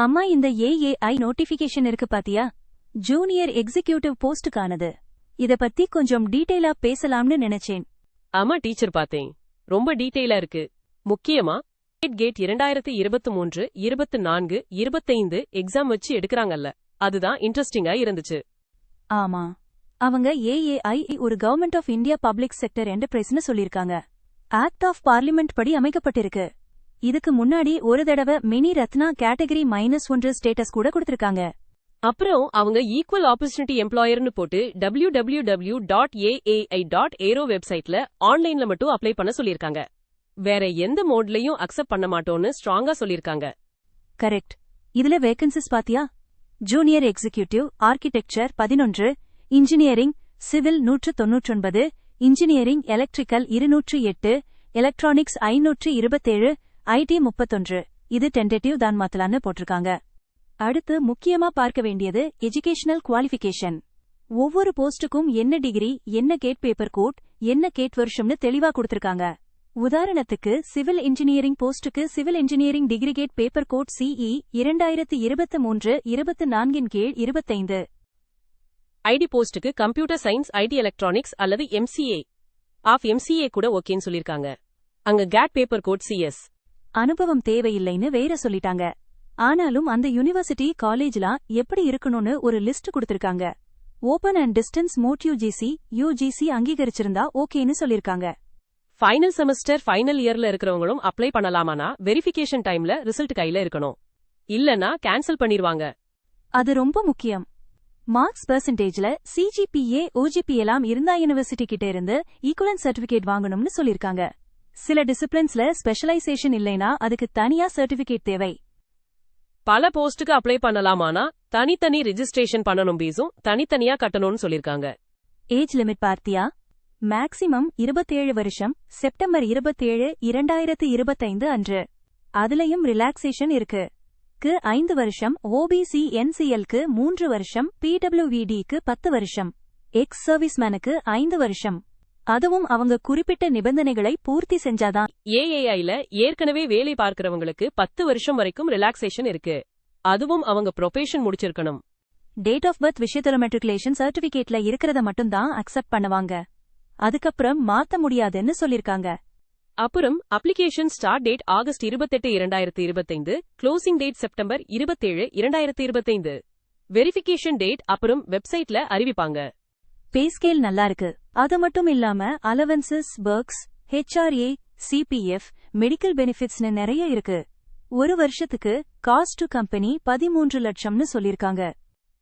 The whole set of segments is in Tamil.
அம்மா இந்த ஏஏஐ நோட்டிபிகேஷன் இருக்கு பாத்தியா? ஜூனியர் எக்ஸிகியூட்டிவ் போஸ்டுக்கானது இத பத்தி கொஞ்சம் டீடைலா பேசலாம்னு நினைச்சேன். ஆமா டீச்சர் பார்த்தேன். ரொம்ப டீட்டெயிலா இருக்கு. முக்கியமா கேட் கேட் இரண்டாயிரத்தி இருபத்தி மூன்று இருபத்தி நான்கு இருபத்தைந்து எக்ஸாம் வச்சு எடுக்கறாங்கல்ல. அதுதான் இன்ட்ரெஸ்டிங்கா இருந்துச்சு. ஆமா. அவங்க ஏஏஐ ஒரு government of India public sector என்டர்பிரைஸ்னு சொல்லிருக்காங்க ஆக்ட் ஆஃப் பார்லிமெண்ட் படி அமைக்கப்பட்டிருக்கு. இதுக்கு முன்னாடி ஒரு தடவை மினி ரத்னா கேட்டகரி மைனஸ் ஒன்று ஸ்டேட்டஸ் கூட கொடுத்திருக்காங்க. அப்புறம் அவங்க ஈக்குவல் ஆப்பர்ச்சுனிட்டி எம்ப்ளாயர்னு போட்டு W W W dot AAI dot aero வெப்சைட்ல ஆன்லைன்ல மட்டும் அப்ளை பண்ண சொல்லிருக்காங்க வேற எந்த மோட்லயும் அக்செப்ட் பண்ண மாட்டோம்னு ஸ்ட்ராங்கா சொல்லிருக்காங்க கரெக்ட் இதுல வேகன்சிஸ் பாத்தியா? ஜூனியர் எக்ஸிகியூட்டிவ் ஆர்கிடெக்சர் பதினொன்று இன்ஜினியரிங் சிவில் நூற்று தொன்னூற்றொன்பது இன்ஜினியரிங் எலக்ட்ரிக்கல் இருநூற்று எட்டு எலக்ட்ரானிக்ஸ் ஐநூற்று இருபத்தேழு ஐடி முப்பத்தொன்று. இது டென்டேட்டிவ் தான் மாத்தலான்னு போட்டிருக்காங்க. அடுத்து முக்கியமா பார்க்க வேண்டியது எஜுகேஷனல் குவாலிஃபிகேஷன் ஒவ்வொரு போஸ்டுக்கும் என்ன டிகிரி என்ன கேட் பேப்பர் கோட் என்ன கேட் வருஷம்னு தெளிவா கொடுத்திருக்காங்க. உதாரணத்துக்கு civil engineering போஸ்டுக்கு civil engineering degree GATE paper code CE இரண்டாயிரத்து இருபத்து மூன்று இருபத்து நான்கின் கீழ் இருபத்தைந்து. ஐடி போஸ்டுக்கு கம்ப்யூட்டர் சயின்ஸ் ஐடி எலக்ட்ரானிக்ஸ் அல்லது எம்சிஏ ஆஃப் எம்சிஏ கூட ஓகேன்னு சொல்லிருக்காங்க அங்க கேட் பேப்பர் கோட் சிஎஸ் அனுபவம் தேவையில்லைன்னு வேற சொல்லிட்டாங்க. ஆனாலும் அந்த யூனிவர்சிட்டி காலேஜ்லாம் எப்படி இருக்கணும்னு ஒரு லிஸ்ட் கொடுத்திருக்காங்க. Open and distance mode UGC UGC அங்கீகரிச்சிருந்தா ஓகேன்னு சொல்லிருக்காங்க. ஃபைனல் செமஸ்டர் ஃபைனல் இயர்ல இருக்கிறவங்களும் அப்ளை பண்ணலாமானா வெரிஃபிகேஷன் டைம்ல ரிசல்ட் கையில இருக்கணும். இல்லனா கேன்சல் பண்ணிருவாங்க. அது ரொம்ப முக்கியம். மார்க்ஸ் பெர்சன்டேஜ்ல சிஜிபிஏ ஓஜிபி எல்லாம் இருந்தா யூனிவர்சிட்டி கிட்ட இருந்து ஈக்குவலன்ட் சர்டிபிகேட் வாங்கணும்னு சொல்லிருக்காங்க. சில டிசிப்ளின்ஸ்ல ஸ்பெஷலைசேஷன் இல்லைனா அதுக்கு தனியா சர்டிபிகேட் தேவை. பல போஸ்டுக்கு அப்ளை பண்ணலாமானா தனித்தனி ரெஜிஸ்ட்ரேஷன் பண்ணணும் பீஸும் தனித்தனியா கட்டணும்னு சொல்லிருக்காங்க. ஏஜ் லிமிட் பார்த்தியா? மேக்ஸிமம் இருபத்தேழு வருஷம் செப்டம்பர் இருபத்தேழு இரண்டாயிரத்து இருபத்தைந்து அன்று. அதுலயும் ரிலாக்ஸேஷன் இருக்கு. க்கு ஐந்து வருஷம் ஓபிசி என்சிஎல்க்கு மூன்று வருஷம் பிடபிள்யூவிடிக்கு பத்து வருஷம். எக்ஸ் சர்வீஸ்மேனுக்கு ஐந்து வருஷம். அதுவும் அவங்க குறிப்பிட்ட நிபந்தனைகளை பூர்த்தி செஞ்சாதான். ஏஏஐல ஏற்கனவே வேலை பார்க்கறவங்களுக்கு பத்து வருஷம் வரைக்கும் ரிலாக்ஸேஷன் இருக்கு. அதுவும் அவங்க ப்ரொபேஷன் முடிச்சிருக்கணும். டேட் ஆஃப் பர்த் விஷயத்துல மெட்ரிகுலேஷன் சர்டிபிகேட்ல இருக்கிறத மட்டும்தான் அக்செப்ட் பண்ணுவாங்க. அதுக்கப்புறம் மாத்த முடியாதுன்னு சொல்லிருக்காங்க. அப்புறம் அப்ளிகேஷன் ஸ்டார்ட் டேட் ஆகஸ்ட் இருபத்தெட்டு இரண்டாயிரத்து இருபத்தைந்து க்ளோசிங் டேட் செப்டம்பர் இருபத்தேழு இரண்டாயிரத்து இருபத்தைந்து. வெரிஃபிகேஷன் டேட் அப்புறம் வெப்சைட்ல அறிவிப்பாங்க. பே ஸ்கேல் நல்லா இருக்கு. அது மட்டும் இல்லாம allowances perks HRA CPF medical பெனிஃபிட்ஸ்னு நிறைய இருக்கு. ஒரு வருஷத்துக்கு காஸ்ட் டு கம்பெனி பதிமூன்று லட்சம்னு சொல்லிருக்காங்க.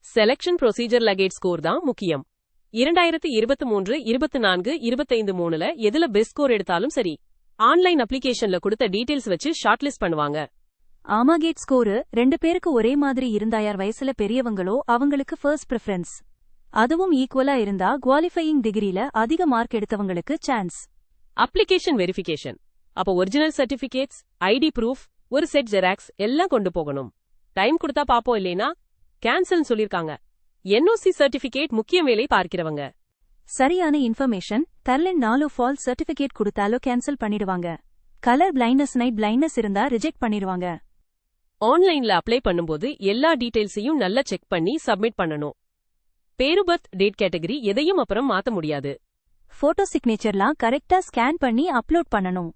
செலக்ஷன் ப்ரொசீஜர் லகேட் ஸ்கோர் தான் முக்கியம். இரண்டாயிரத்து இருபத்தி மூன்று இருபத்தி நான்கு இருபத்தைந்து மூணுல எதுல பெஸ்ட் ஸ்கோர் எடுத்தாலும் சரி ஆன்லைன் அப்ளிகேஷன்ல கொடுத்த டீடைல்ஸ் வச்சு ஷார்ட் லிஸ்ட் பண்ணுவாங்க ஆமாகேட் ஸ்கோரு ரெண்டு பேருக்கு ஒரே மாதிரி இருந்தாயார் வயசுல பெரியவங்களோ அவங்களுக்கு ஃபர்ஸ்ட் ப்ரிஃபரன்ஸ் அதுவும் ஈக்குவலா இருந்தா குவாலிஃபையிங் டிகிரில அதிக மார்க் எடுத்தவங்களுக்கு சான்ஸ் அப்ளிகேஷன் வெரிஃபிகேஷன் அப்ப ஒரிஜினல் சர்டிபிகேட்ஸ் ஐடி ப்ரூஃப் ஒரு செட் ஜெராக்ஸ் எல்லாம் கொண்டு போகணும். டைம் கொடுத்தா பாப்போம் இல்லைனா கேன்சல் சொல்லிருக்காங்க. என்ஓசி சர்டிபிகேட் முக்கிய வேலை பார்க்கிறவங்க. சரியான இன்ஃபர்மேஷன் தரலன் நாலு ஃபால்ஸ் சர்டிபிகேட் கொடுத்தாலோ கேன்சல் பண்ணிடுவாங்க. கலர் பிளைண்ட்னஸ் நைட் பிளைண்ட்னஸ் இருந்தா ரிஜெக்ட் பண்ணிடுவாங்க. ஆன்லைன்ல அப்ளை பண்ணும்போது எல்லா டீடைல்ஸையும் நல்லா செக் பண்ணி சப்மிட் பண்ணணும். பேரு பர்த் டேட் கேட்டகரி எதையும் அப்புறம் மாத்த முடியாது. போட்டோ சிக்னேச்சர்லாம் கரெக்டா ஸ்கேன் பண்ணி அப்லோட் பண்ணணும்.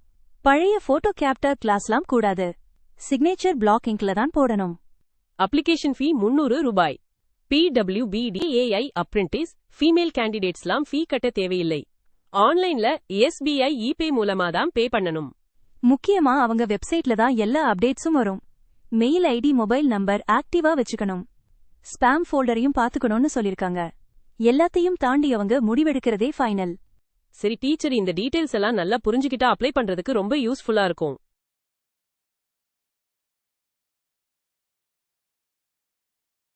பழைய போட்டோ கேப்டர் கிளாஸ்லாம் கூடாது. சிக்னேச்சர் பிளாக் இங்க்ல தான் போடணும். அப்ளிகேஷன் ஃபீ முன்னூறு ரூபாய். பிடபிள்யூபிடி ஏஐ அப்ரெண்டிஸ் ஃபீமேல் கேண்டிடேட்ஸ்லாம் ஃபீ கட்ட தேவையில்லை. ஆன்லைன்ல எஸ்பிஐ இபே மூலமா தான் பே பண்ணணும். முக்கியமா அவங்க வெப்சைட்ல தான் எல்லா அப்டேட்ஸும் வரும். மெயில் ஐடி மொபைல் நம்பர் ஆக்டிவா வச்சுக்கணும். ஸ்பாம் ஃபோல்டரையும் பாத்துக்கணும்னு சொல்லிருக்காங்க. எல்லாத்தையும் தாண்டி அவங்க முடிவெடுக்கிறதே ஃபைனல். சரி டீச்சர் இந்த டீடைல்ஸ் எல்லாம் நல்லா புரிஞ்சுகிட்டா அப்ளை பண்றதுக்கு ரொம்ப யூஸ்ஃபுல்லா இருக்கும்.